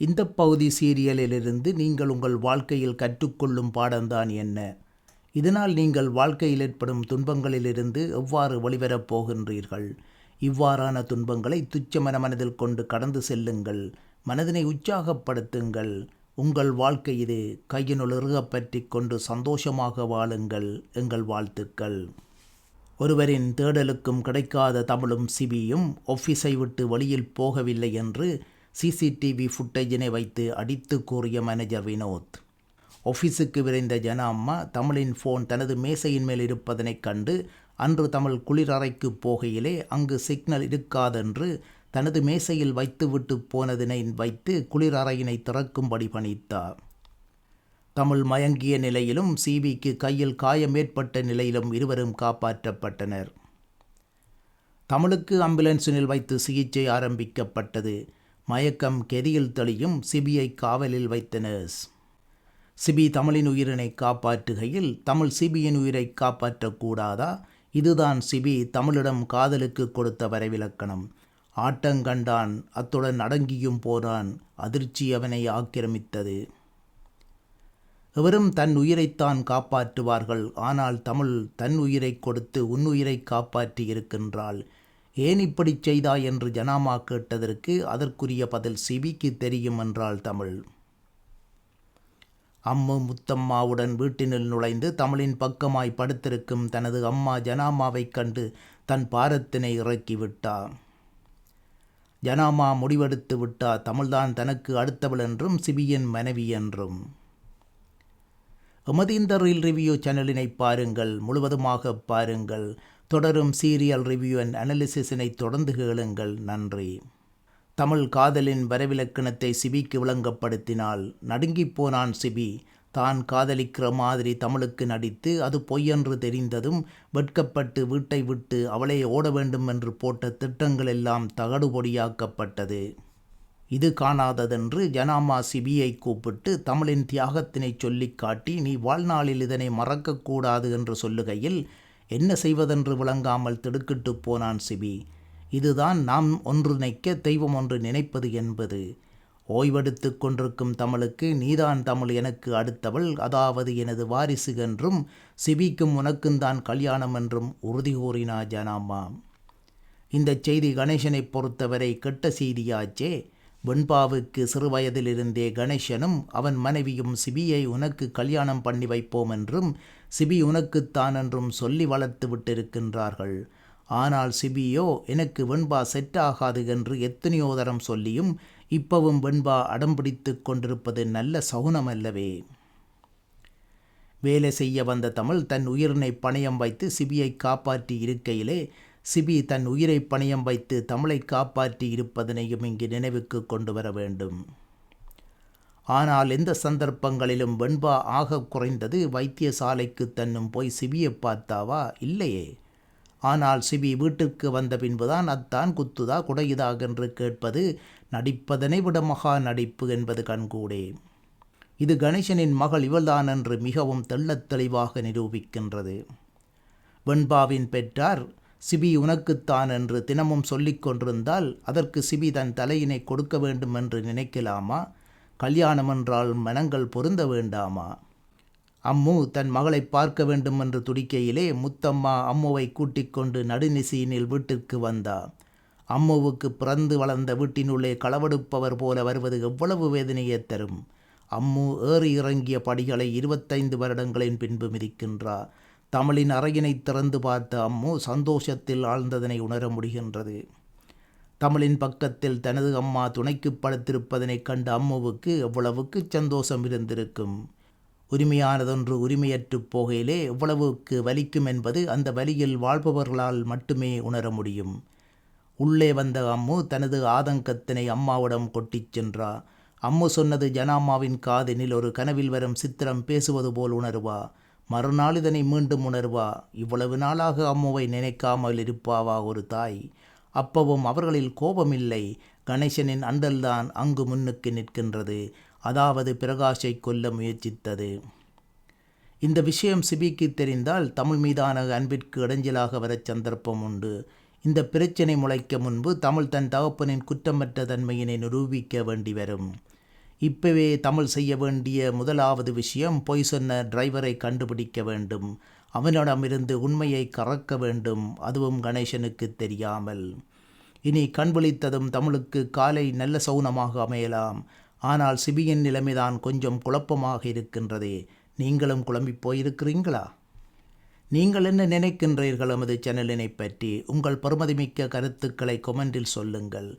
இந்த பகுதி சீரியலிலிருந்து நீங்கள் உங்கள் வாழ்க்கையில் கற்றுக்கொள்ளும் பாடம்தான் என்ன? இதனால் நீங்கள் வாழ்க்கையில் ஏற்படும் துன்பங்களிலிருந்து எவ்வாறு வெளிவரப் போகின்றீர்கள்? இவ்வாறான துன்பங்களை துச்சமன மனதில் கொண்டு கடந்து செல்லுங்கள். மனதினை உற்சாகப்படுத்துங்கள். உங்கள் வாழ்க்கை இது கையினுள் இறுகப் பற்றி கொண்டு சந்தோஷமாக வாழுங்கள் எங்கள் வாழ்த்துக்கள். ஒருவரின் தேடலுக்கும் கிடைக்காத தமிழும் சிபியும் ஒஃபீஸை விட்டு வழியில் போகவில்லை என்று சிசிடிவி ஃபுட்டேஜினை வைத்து அடித்து கூறிய மேனேஜர் வினோத் ஆஃபீஸுக்கு விரைந்த ஜன அம்மா தமிழின் ஃபோன் தனது மேசையின் மேல் இருப்பதனைக் கண்டு அன்று தமிழ் குளிரறைக்கு போகையிலே அங்கு சிக்னல் இருக்காதென்று தனது மேசையில் வைத்துவிட்டு போனதினை வைத்து குளிரறையினை திறக்கும்படி பணித்தார். தமிழ் மயங்கிய நிலையிலும் சிபிக்கு கையில் காயம் ஏற்பட்ட நிலையிலும் இருவரும் காப்பாற்றப்பட்டனர். தமிழுக்கு ஆம்புலன்ஸினில் வைத்து சிகிச்சை ஆரம்பிக்கப்பட்டது. மயக்கம் கெதியில் தெளியும் சிபிஐ காவலில் வைத்த நர்ஸ் சிபி தமிழின் உயிரினை காப்பாற்றுகையில் தமிழ் சிபியின் உயிரை காப்பாற்றக்கூடாதா? இதுதான் சிபி தமிழிடம் காதலுக்கு கொடுத்த வரைவிலக்கணம். ஆட்டங்கண்டான் அத்துடன் அடங்கியும் போனான் அதிர்ச்சி அவனை ஆக்கிரமித்தது. எவரும் தன் உயிரைத்தான் காப்பாற்றுவார்கள் ஆனால் தமிழ் தன் உயிரை கொடுத்து உன் உயிரை காப்பாற்றி இருக்கின்றாள் ஏன் இப்படி செய்தாய் என்று ஜனாமா கேட்டதற்கு அதற்குரிய பதில் சிபிக்கு தெரியும் என்றாள் தமிழ். அம்மு முத்தம்மாவுடன் வீட்டினில் நுழைந்து தமிழின் பக்கமாய் படுத்திருக்கும் தனது அம்மா ஜனாமாவைக் கண்டு தன் பாரத்தினை இறக்கிவிட்டார் ஜனாமா முடிவெடுத்து விட்டா தமிழ்தான் தனக்கு அடுத்தவள் என்றும் சிபியின் மனைவி என்றும். எமது இந்த ரீல் ரிவ்யூ சேனலினை பாருங்கள் முழுவதுமாக பாருங்கள். தொடரும் சீரியல் ரிவ்யூ அண்ட் அனாலிசிஸினை தொடர்ந்து கேளுங்கள். நன்றி. தமிழ் காதலின் வரவிலக்கணத்தை சிபிக்கு விளங்கப்படுத்தினால் நடுங்கிப் போனான் சிபி. தான் காதலிக்கிற மாதிரி தமிழுக்கு நடித்து அது பொய்யென்று தெரிந்ததும் வெட்கப்பட்டு வீட்டை விட்டு அவளை ஓட வேண்டும் என்று போட்ட திட்டங்கள் எல்லாம் தகடுபொடியாக்கப்பட்டது. இது காணாததென்று ஜனாமா சிபியை கூப்பிட்டு தமிழின் தியாகத்தினை சொல்லிக் காட்டி நீ வாழ்நாளில் இதனை மறக்கக்கூடாது என்று சொல்லுகையில் என்ன செய்வதென்று விளங்காமல் திடுக்கிட்டு போனான் சிபி. இதுதான் நாம் ஒன்று நினைக்க தெய்வம் ஒன்று நினைப்பது என்பது. ஓய்வெடுத்து கொண்டிருக்கும் தமிழுக்கு நீதான் தமிழ் எனக்கு அடுத்தவள். அதாவது எனது வாரிசு என்றும் சிபிக்கும் உனக்கும் தான் கல்யாணம் என்றும் உறுதி கூறினா ஜனாமா. இந்த செய்தி கணேசனை பொறுத்தவரை கெட்ட செய்தியாச்சே. வெண்பாவுக்கு சிறுவயதிலிருந்தே கணேசனும் அவன் மனைவியும் சிபியை உனக்கு கல்யாணம் பண்ணி வைப்போம் என்றும் சிபி உனக்குத்தான் என்றும் சொல்லி வளர்த்து விட்டிருக்கின்றார்கள். ஆனால் சிபியோ எனக்கு வெண்பா செட் ஆகாது என்று எத்தனையோ தரம் சொல்லியும் இப்பவும் வெண்பா அடம்பிடித்து கொண்டிருப்பது நல்ல சகுனமல்லவே. வேலை செய்ய வந்த தமிழ் தன் உயிரினை பணயம் வைத்து சிபியை காப்பாற்றி இருக்கையிலே சிபி தன் உயிரை பணியம் வைத்து தமிழை காப்பாற்றி இருப்பதனையும் இங்கு நினைவுக்கு கொண்டு வர வேண்டும். ஆனால் எந்த சந்தர்ப்பங்களிலும் வெண்பா ஆக குறைந்தது வைத்தியசாலைக்கு தன்னும் போய் சிபியை பார்த்தாவா? இல்லையே. ஆனால் சிபி வீட்டுக்கு வந்த பின்புதான் அத்தான் குத்துதா குடையுதா என்று கேட்பது நடிப்பதனை விட மகா நடிப்பு என்பது கண்கூடே. இது கணேசனின் மகள் இவள்தான் என்று மிகவும் தெள்ளத் தெளிவாக நிரூபிக்கின்றது. வெண்பாவின் பெற்றார் சிபி உனக்குத்தான் என்று தினமும் சொல்லிக் கொண்டிருந்தால் அதற்கு சிபி தன் தலையினை கொடுக்க வேண்டும் என்று நினைக்கலாமா? கல்யாணம் என்றால் மனங்கள் பொருந்த வேண்டாமா? அம்மு தன் மகளை பார்க்க வேண்டும் என்று துடிக்கையிலே முத்தம்மா அம்முவை கூட்டிக் கொண்டு நடுநிசையினில் வீட்டிற்கு வந்தா. அம்முவுக்கு பிறந்து வளர்ந்த வீட்டினுள்ளே களவெடுப்பவர் போல வருவது எவ்வளவு வேதனையை தரும்? அம்மு ஏறி இறங்கிய படிகளை இருபத்தைந்து வருடங்களின் பின்பு மிதிக்கின்றார் தமிழின் அறையினை திறந்து பார்த்த அம்மு சந்தோஷத்தில் ஆழ்ந்ததனை உணர முடிகின்றது. தமிழின் பக்கத்தில் தனது அம்மா துணைக்கு படுத்திருப்பதனைக் கண்ட அம்முவுக்கு எவ்வளவுக்கு சந்தோஷம் இருந்திருக்கும்? உரிமையானதொன்று உரிமையற்று போகையிலே எவ்வளவுக்கு வலிக்கும் என்பது அந்த வலியில் வாழ்பவர்களால் மட்டுமே உணர முடியும். உள்ளே வந்த அம்மு தனது ஆதங்கத்தினை அம்மாவிடம் கொட்டிச் சென்றா. அம்மு சொன்னது ஜனாமாவின் காதினில் ஒரு கனவில் வரும் சித்திரம் பேசுவது போல் உணர்வா? மறுநாள் இதனை மீண்டும் உணர்வா? இவ்வளவு நாளாக அம்முவை நினைக்காமல் இருப்பாவா ஒரு தாய்? அப்பவும் அவர்களில் கோபமில்லை. கணேசனின் அண்டல்தான் அங்கு முன்னுக்கு நிற்கின்றது. அதாவது பிரகாஷை கொல்ல முயற்சித்தது. இந்த விஷயம் சிபிக்கு தெரிந்தால் தமிழ் மீதான அன்பிற்கு இடைஞ்சலாக வர சந்தர்ப்பம் உண்டு. இந்த பிரச்சனை முளைக்க முன்பு தமிழ் தன் தகப்பனின் குற்றமற்ற தன்மையினை நிரூபிக்க வேண்டி வரும். இப்பவே தமிழ் செய்ய வேண்டிய முதலாவது விஷயம் பொய் சொன்ன டிரைவரை கண்டுபிடிக்க வேண்டும். அவனிடமிருந்து உண்மையை கறக்க வேண்டும். அதுவும் கணேசனுக்கு தெரியாமல். இனி கண்விழித்ததும் தமிழுக்கு காலை நல்ல சௌனமாக அமையலாம். ஆனால் சிபியின் நிலைமைதான் கொஞ்சம் குழப்பமாக இருக்கின்றதே. நீங்களும் குழம்பி போயிருக்கிறீங்களா? நீங்கள் என்ன நினைக்கின்றீர்கள்? எமது சேனலினை பற்றி உங்கள் பெருமதிமிக்க கருத்துக்களை கொமெண்டில் சொல்லுங்கள்.